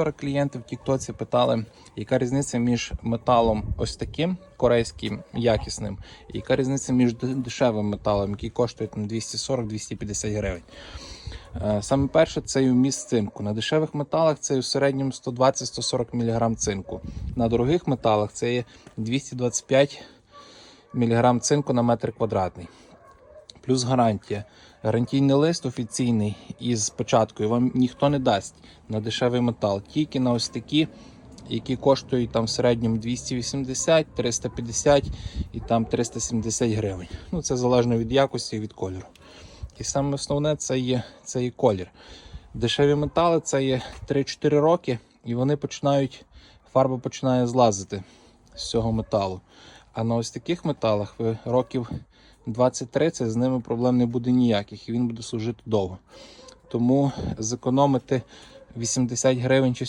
Вчора клієнти в Тіктоці питали, яка різниця між металом ось таким корейським якісним, і яка різниця між дешевим металом, який коштує 240-250 гривень. Е, Саме перше це і вміст цинку. На дешевих металах це у середньому 120-140 мг цинку. На дорогих металах це є 225 мг цинку на метр квадратний. Плюс гарантія. Гарантійний лист офіційний із початкою вам ніхто не дасть на дешевий метал, тільки на ось такі, які коштують там в середньому 280, 350 і там 370 гривень. Ну це залежно від якості і від кольору. І саме основне це є, це є колір. Дешеві метали це є 3-4 роки, і вони починають, фарба починає злазити з цього металу. А на ось таких металах ви років 20-30 з ними проблем не буде ніяких, і він буде служити довго. Тому зекономити 80 гривень чи